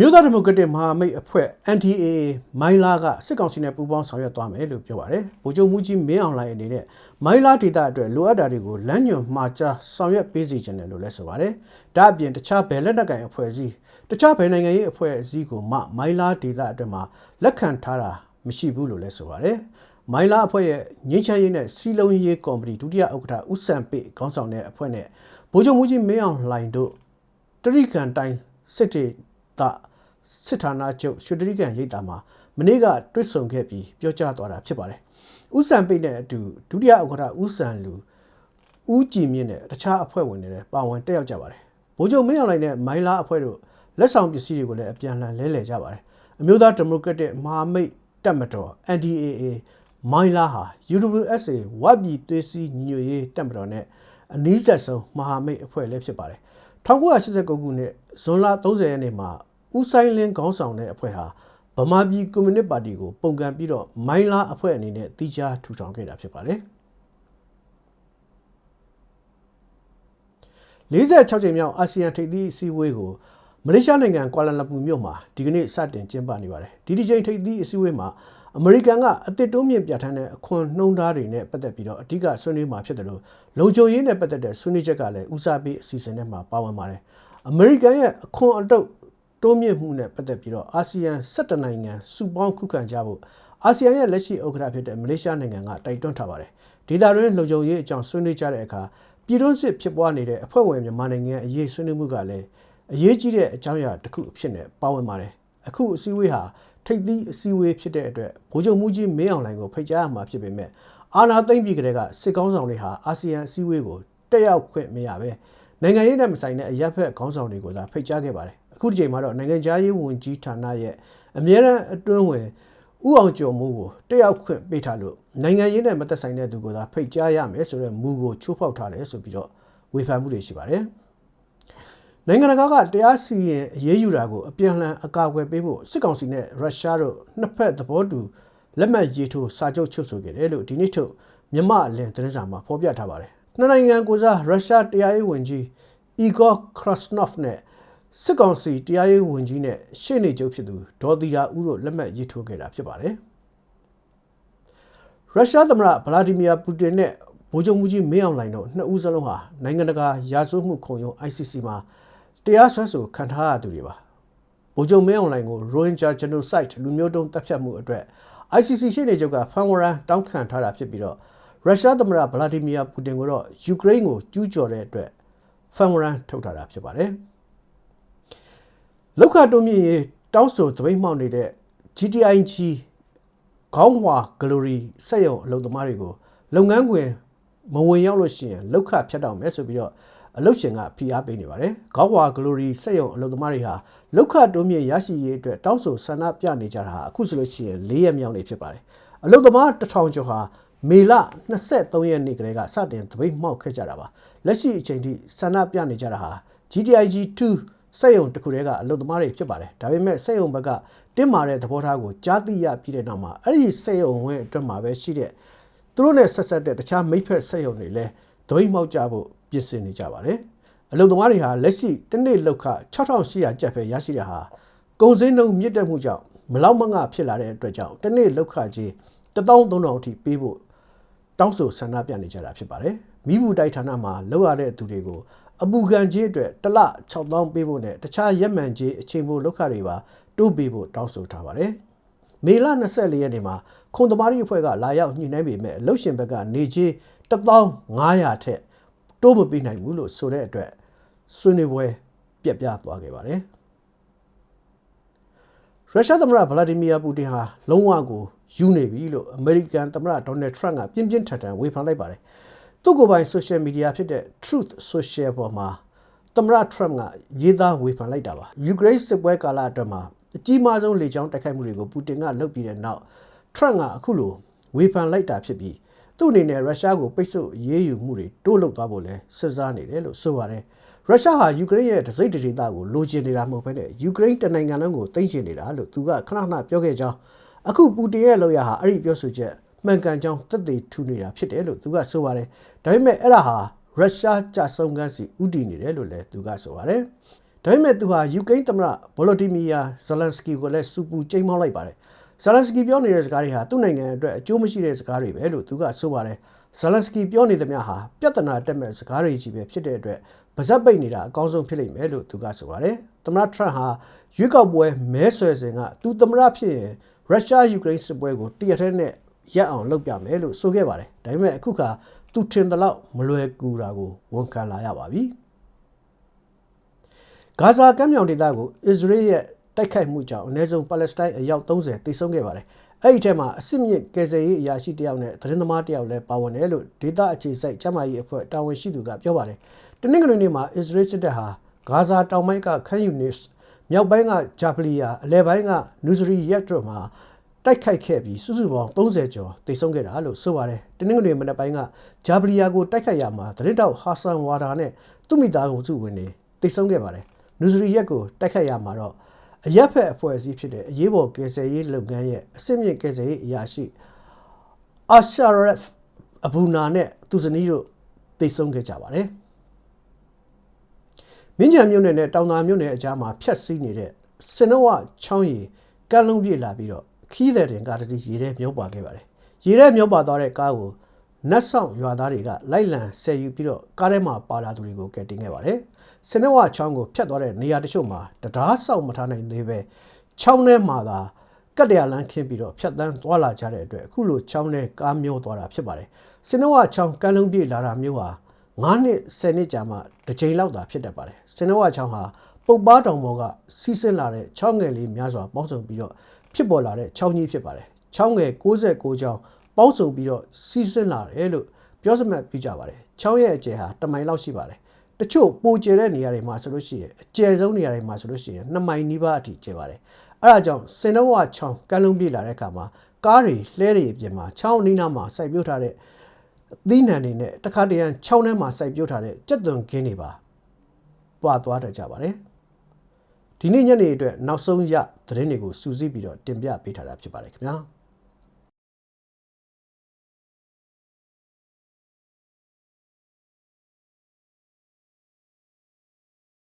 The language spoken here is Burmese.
မျိုးသားဒီမိုကရက်တစ်မဟာမိတ်အဖွဲ့ NDAA မိုင်းလာကစစ်ကောင်စီနဲ့ပူးပေါင်းဆောင်ရွက်သွားမယ်လို့ပြောပါတယ်။ဗိုလ်ချုပ်မှုကြီးမင်းအောင်လှိုင်အနေနဲ့မိုင်းလာဒေတာအတွက်လိုအပ်တာတွေကိုလမ်းညွှန်မှာကြားဆောင်ရွက်ပေးစီခြင်းတယ်လို့လည်းဆိုပါတယ်။ဒါအပြင်တခြားဘယ်လက်နက်ကိုင်အဖွဲ့အစည်းတခြားဘယ်နိုင်ငံရေးအဖွဲ့အစည်းကိုမှမိုင်းလာဒေတာအတွက်မှာလက်ခံထားတာမရှိဘူးလို့လည်းဆိုပါတယ်။မိုင်းလာအဖွဲ့ရဲ့ငင်းချမ်းရေးနဲ့စီလုံးရေးကော်မတီဒုတိယဥက္ကဋ္ဌဦးစံပေခေါင်းဆောင်တဲ့အဖွဲ့နဲ့ဗိုလ်ချုပ်မှုကြီးမင်းအောင်လှိုင်တို့တရိကန်တိုင်းစစ်တေတ စစ်ဌာနချုပ်ရွှေတရိကန်ရိပ်သာမှာမနေ့ကတွေ့ဆုံခဲ့ပြီးပြောကြားသွားတာဖြစ်ပါတယ်။ဥစံပိတ်နဲ့အတူဒုတိယဥက္ကဋ္ဌဥစံလူဦးကြည်မြင့်နဲ့တခြားအဖွဲ့ဝင်တွေလည်းပါဝင်တက်ရောက်ကြပါတယ်။ဗိုလ်ချုပ်မင်းအောင်လှိုင်နဲ့မိုင်းလာအဖွဲ့တို့လက်ဆောင်ပစ္စည်းတွေကိုလည်းအပြန်အလှန်လဲလှယ်ကြပါတယ်။အမျိုးသားဒီမိုကရက်တစ်မဟာမိတ်တပ်မတော် NDAA မိုင်းလာဟာ UWSA ဝတ်ပြည်သွေးစည်းညီညွတ်ရေးတပ်မတော်နဲ့အနည်းဆက်ဆုံးမဟာမိတ်အဖွဲ့လည်းဖြစ်ပါတယ်။1989ခုနှစ်ဇွန်လ30ရက်နေ့မှာ ဦးဆိုင်လင်းခေါင်းဆောင်တဲ့အဖွဲ့ဟာဗမာပြည်ကွန်မြူနတီပါတီကိုပုံကန်ပြီးတော့မိုင်းလာအဖွဲ့အနေနဲ့တီးခြားထူထောင်ခဲ့တာဖြစ်ပါတယ်46ကြိမ်မြောက်အာဆီယံထိပ်သီးအစည်းအဝေးကိုမလေးရှားနိုင်ငံကွာလာလမ်ပူမြို့မှာဒီကနေ့စတင်ကျင်းပနေပါတယ်ဒီဒီချိန်ထိပ်သီးအစည်းအဝေးမှာအမေရိကန်ကအသစ်တိုးမြင့်ပြဋ္ဌာန်းတဲ့အခွန်နှုံးသားတွေနဲ့ပတ်သက်ပြီးတော့အဓိကဆွေးနွေးမှာဖြစ်တယ်လို့လုံခြုံရေးနဲ့ပတ်သက်တဲ့ဆွေးနွေးချက်ကလည်းဦးစားပေးအစီအစဉ်ထဲမှာပါဝင်ပါတယ်အမေရိကန်ရဲ့အခွန်အတုပ် တိုးမြင့်မှုနဲ့ပတ်သက်ပြီးတော့အာဆီယံ17နိုင်ငံစုပေါင်းခုခံကြဖို့အာဆီယံရဲ့လက်ရှိဥက္ကဋ္ဌဖြစ်တဲ့မလေးရှားနိုင်ငံကတိုက်တွန်းထားပါတယ်ဒေသတွင်းလုံခြုံရေးအကြောင်းဆွေးနွေးကြတဲ့အခါပြည်တွင်းစစ်ဖြစ်ပွားနေတဲ့အဖွဲ့ဝင်မြန်မာနိုင်ငံအရေးဆွေးနွေးမှုကလည်းအရေးကြီးတဲ့အကြောင်းအရာတစ်ခုအဖြစ်နဲ့ပါဝင်ပါတယ်အခုအစည်းအဝေးဟာထိပ်သီးအစည်းအဝေးဖြစ်တဲ့အတွက်ဗိုလ်ချုပ်မှုကြီးမင်းအောင်လှိုင်ကိုဖိတ်ကြားရမှာဖြစ်ပေမဲ့အာဏာသိမ်းပြီးကြတဲ့ကစစ်ကောင်းဆောင်တွေဟာအာဆီယံအစည်းအဝေးကိုတက်ရောက်ခွင့်မရပဲနိုင်ငံရေးနဲ့မဆိုင်တဲ့အရက်ဖက်ခေါင်းဆောင်တွေကိုသာဖိတ်ကြားခဲ့ပါတယ် အခုဒီချိန်မှာတော့နိုင်ငံခြားရေးဝန်ကြီးဌာနရဲ့အမြဲတမ်းအတွင်းဝင်ဥအောင်ကျော်မှုကိုတက်ရောက်ခွင့်ပေးထားလို့နိုင်ငံရေးနဲ့မသက်ဆိုင်တဲ့သူကိုသာဖိတ်ကြားရမယ်ဆိုတဲ့မူကိုချိုးဖောက်ထားတယ်ဆိုပြီးတော့ဝေဖန်မှုတွေရှိပါတယ်။နိုင်ငံတကာကတရားစီရင်အရေးယူတာကိုအပြန်အလှန်အကာအကွယ်ပေးဖို့စစ်ကောင်စီနဲ့ရုရှားတို့နှစ်ဖက်သဘောတူလက်မှတ်ရေးထိုးစာချုပ်ချုပ်ဆိုခဲ့တယ်လို့ဒီနေ့ထုတ်မြမအလင်သတင်းစာမှာဖော်ပြထားပါတယ်။နှစ်နိုင်ငံကိုစားရုရှားတရားရေးဝန်ကြီးအီဂေါခရစနော့ဖ်နဲ့ စစ်ကောင်စီတရားရေးဝန်ကြီးနဲ့ရှေ့နေချုပ်ဖြစ်သူဒေါ်သီယာဦးတို့လက်မှတ်ရေးထိုးခဲ့တာဖြစ်ပါတယ်။ရုရှားသမ္မတဗလာဒီမီယာပူတင်နဲ့ဗိုလ်ချုပ်မှုကြီးမင်းအောင်လှိုင်တို့နှစ်ဦးစလုံးဟာနိုင်ငံတကာရာဇဝတ်မှုခုံရုံး ICC မှာတရားစွဲဆိုခံထားရသူတွေပါ။ဗိုလ်ချုပ်မင်းအောင်လှိုင်ကို Rohingya Genocide လူမျိုးတုံးတပ်ဖြတ်မှုအတွက် ICC ရှေ့နေချုပ်ကဖန်ဝရန်တောင်းခံထားတာဖြစ်ပြီးတော့ရုရှားသမ္မတဗလာဒီမီယာပူတင်ကိုတော့ယူကရိန်းကိုကျူးကျော်တဲ့အတွက်ဖန်ဝရန်ထုတ်ထားတာဖြစ်ပါတယ်။ လောက်ခတုံးမြင့်ရေးတောင်းဆိုသပိတ်မှောက်နေတဲ့ GTIG ခေါင်းဟွာ Glory စက်ရုံအလုပ်သမားတွေကိုလုပ်ငန်းခွင်မဝင်ရောက်လို့ရှိရင်လောက်ခဖြတ်တောက်မယ်ဆိုပြီးတော့အလုပ်ရှင်ကဖိအားပေးနေပါတယ်။ခေါင်းဟွာ Glory စက်ရုံအလုပ်သမားတွေဟာလောက်ခတုံးမြင့်ရရှိရေးအတွက်တောင်းဆိုဆန္ဒပြနေကြတာဟာအခုဆိုလို့ရှိရင်၄ရက်မြောက်နေဖြစ်ပါတယ်။အလုပ်သမားတစ်ထောင်ကျော်ဟာမေလ23ရက်နေ့ကလေးကစတင်သပိတ်မှောက်ခဲ့ကြတာပါ။လက်ရှိအချိန်ထိဆန္ဒပြနေကြတာဟာ GTIG 2 စက်ယုံတစ်ခုတည်းကအလုပ်သမားတွေဖြစ်ပါတယ်ဒါပေမဲ့စက်ယုံဘက်ကတင်းမာတဲ့သဘောထားကိုကြားသိရပြီးတဲ့နောက်မှာအဲ့ဒီစက်ယုံဝင်အတွက်မှာပဲရှိတဲ့သူတို့နဲ့ဆက်ဆက်တဲ့တခြားမိဖက်စက်ယုံတွေလည်းသပိတ်မှောက်ကြဖို့ပြင်ဆင်နေကြပါတယ်အလုပ်သမားတွေဟာလက်ရှိတစ်နေ့လောက်ခ6800ကျပ်ပဲရရှိတဲ့ဟာကုန်စည်နှုန်းမြင့်တက်မှုကြောင့်မလောက်မငဖြစ်လာတဲ့အတွက်ကြောင့်တစ်နေ့လောက်ခကြီး13000အထိပေးဖို့တောင်းဆိုဆန္ဒပြနေကြတာဖြစ်ပါတယ်မိဘူးတိုက်ဌာနမှာလောက်ရတဲ့သူတွေကို အပူခံကြီးအတွက်တစ်လ6000ပေးဖို့နဲ့တခြားရက်မှန်ကြီးအချိန်ပိုလောက်ခတွေပါတိုးပေးဖို့တောင်းဆိုထားပါတယ်။မေလ24ရက်နေ့မှာခုံသမားရီအဖွဲ့ကလာရောက်ညှိနှိုင်းပေမဲ့လှုပ်ရှင်ဘက်ကနေကြီး1500ထက်တိုးမပေးနိုင်ဘူးလို့ဆိုတဲ့အတွက်ဆွေးနွေးပွဲပြက်ပြားသွားခဲ့ပါတယ်။ရုရှားသမ္မတဗလာဒီမီယာပူတင်ဟာလုံးဝကိုယူနေပြီလို့အမေရိကန်သမ္မတဒေါ်နယ်ထရန့်ကပြင်းပြင်းထန်ထန်ဝေဖန်လိုက်ပါတယ်။ သူ့ကိုယ်ပိုင် social media ဖြစ်တဲ့ Truth Social ပေါ်မှာသမ္မတ Trump ကရေးသားဝေဖန်လိုက်တာပါ။ Ukraine စစ်ပွဲကာလအတွင်းမှာအကြီးမားဆုံးလေကြောင်းတိုက်ခိုက်မှုတွေကိုပူတင်ကလုပ်ပြီးတဲ့နောက် Trump ကအခုလိုဝေဖန်လိုက်တာဖြစ်ပြီးသူ့အနေနဲ့ရုရှားကိုပိတ်ဆို့ရေးယူမှုတွေတိုးလုပ်သွားဖို့လဲစဉ်းစားနေတယ်လို့ဆိုပါတယ်။ရုရှားဟာယူကရိန်းရဲ့တစိမ့်တဒေသကိုလိုချင်နေတာမဟုတ်ဘဲနဲ့ယူကရိန်းတနိုင်ငံလုံးကိုသိမ်းချင်နေတာလို့သူကခဏခဏပြောခဲ့ကြောင်းအခုပူတင်ရဲ့လောက်ရဟာအဲ့ဒီပြောဆိုချက် မှန်ကန်ကြောင်းသက်သေထူနေတာဖြစ်တယ်လို့သူကဆိုပါတယ်ဒါပေမဲ့အဲ့ဒါဟာရုရှားကြဆုံကန်းစီဥတည်နေတယ်လို့လည်းသူကဆိုပါတယ်ဒါဒါပေမဲ့သူဟာယူကရိန်းသမ္မတဗိုလိုဒီမီယာဇလန်စကီကိုလည်းစူပူချိန်မောင်းလိုက်ပါတယ်ဇလန်စကီပြောနေတဲ့စကားတွေဟာသူ့နိုင်ငံအတွက်အကျိုးမရှိတဲ့စကားတွေပဲလို့သူကဆိုပါတယ်ဇလန်စကီပြောနေသမျှဟာပြဿနာတက်မဲ့စကားတွေကြီးပဲဖြစ်တဲ့အတွက်ဗဇက်ပိတ်နေတာအကောင်းဆုံးဖြစ်လိမ့်မယ်လို့သူကဆိုပါတယ်သမ္မတထရန့်ဟာရွေးကောက်ပွဲမဲဆွယ်စဉ်ကသူသမ္မတဖြစ်ရင်ရုရှားယူကရိန်းစစ်ပွဲကိုတရက်ထဲနဲ့ ရက်အောင်လုပ်ပြမယ်လို့ဆိုခဲ့ပါတယ်ဒါပေမဲ့အခုခါသူထင်သလောက်မလွယ်ကူတာကိုဝန်ခံလာရပါပြီဂါဇာကမ်းမြောင်ဒေသကိုအစ္စရေးရဲ့တိုက်ခိုက်မှုကြောင့်အနည်းဆုံးပါလက်စတိုင်းအယောက်30တိဆုံးခဲ့ပါတယ်အဲ့ဒီထဲမှာအစစ်မြစ်ကယ်ဆယ်ရေးအရာရှိတယောက်နဲ့သတင်းသမားတယောက်လည်းပါဝင်တယ်လို့ဒေတာအခြေစိုက်ကျန်းမာရေးအဖွဲ့တာဝန်ရှိသူကပြောပါတယ်။တနင်္ဂနွေနေ့မှာအစ္စရေးစစ်တပ်ဟာဂါဇာတောင်ပိုင်းကခန်ယူနစ်မြောက်ပိုင်းကဂျာပလီယာအလယ်ပိုင်းကနူဇရီရက်တို့မှာ တိုက်ခိုက်ခဲ့ပြီးစုစုပေါင်း30ကျော်တိတ်ဆုံးခဲ့တာလို့ဆိုပါတယ်။တနင်္ဂနွေမနက်ပိုင်းကဂျာပလီယာကိုတိုက်ခိုက်ရမှာသတင်းတောက်ဟာဆန်ဝါဒါနဲ့သူ့မိသားစုဝင်တွေတိတ်ဆုံးခဲ့ပါတယ်။နူဇရီရက်ကိုတိုက်ခိုက်ရမှာတော့အရက်ဖက်အဖွဲ့အစည်းဖြစ်တဲ့အရေးပေါ်ကယ်ဆယ်ရေးလုပ်ငန်းရဲ့အစစ်မြစ်ကယ်ဆယ်ရေးအရာရှိအာရှာရက်အဘူနာနဲ့သူဇနီးတို့တိတ်ဆုံးခဲ့ကြပါတယ်။မင်းကြံမြို့နယ်နဲ့တောင်သာမြို့နယ်အကြားမှာဖြတ်စည်းနေတဲ့စနဝချောင်းရီကမ်းလုံးပြေးလာပြီးတော့ ခီးတဲ့တင်ကားတစ်စီးရေထဲမြုပ်ပါခဲ့ပါတယ်။ရေထဲမြုပ်ပါသွားတဲ့ကားကိုနတ်ဆောင်ရွာသားတွေကလိုက်လံဆယ်ယူပြီးတော့ကားထဲမှာပါလာသူတွေကိုကယ်တင်ခဲ့ပါတယ်။စနဝချောင်းကိုဖြတ်သွားတဲ့နေရာတချို့မှာတရားဆောက်မထားနိုင်သေးပဲချောင်းထဲမှာသာကတ်တရလန်းခင်းပြီးတော့ဖြတ်တန်းသွားလာကြတဲ့အတွက်အခုလိုချောင်းထဲကားမျောသွားတာဖြစ်ပါတယ်။စနဝချောင်းကမ်းလုံးပြေးလာတာမျိုးဟာ9နှစ်10နှစ်ကြာမှတစ်ချိန်လောက်သာဖြစ်တတ်ပါတယ်။စနဝချောင်းဟာ ပုတ်ပါတောင်ပေါ်ကစီးဆင်းလာတဲ့ချောင်းငယ်လေးများစွာပေါင်းစုံပြီးတော့ဖြစ်ပေါ်လာတဲ့ချောင်းကြီးဖြစ်ပါတယ်။ချောင်းငယ်69ချောင်းပေါင်းစုံပြီးတော့စီးဆင်းလာတယ်လို့ပြောစမှတ်ပြကြပါတယ်။ချောင်းရဲ့အကျယ်ဟာတမိုင်လောက်ရှိပါတယ်။တချို့ပိုကျယ်တဲ့နေရာတွေမှာဆိုလို့ရှိရင်အကျယ်ဆုံးနေရာတွေမှာဆိုလို့ရှိရင်2မိုင်နီးပါးအထိကျယ်ပါတယ်။အဲဒါကြောင့်စင်နဝချောင်းကမ်းလုံးပြေးလာတဲ့အခါမှာကားတွေလှဲတွေအပြင်မှာချောင်းအနီးနားမှာစိုက်ပျိုးထားတဲ့သီးနှံတွေနဲ့တခါတရံချောင်းထဲမှာစိုက်ပျိုးထားတဲ့ကြက်သွန်ခင်းတွေပါပွာသွားတတ်ကြပါတယ် ဒီနေ့ညနေအတွက်နောက်ဆုံးရသတင်းတွေကိုစူးစီးပြီးတော့တင်ပြပေးထားတာဖြစ်ပါတယ်ခင်ဗျာ။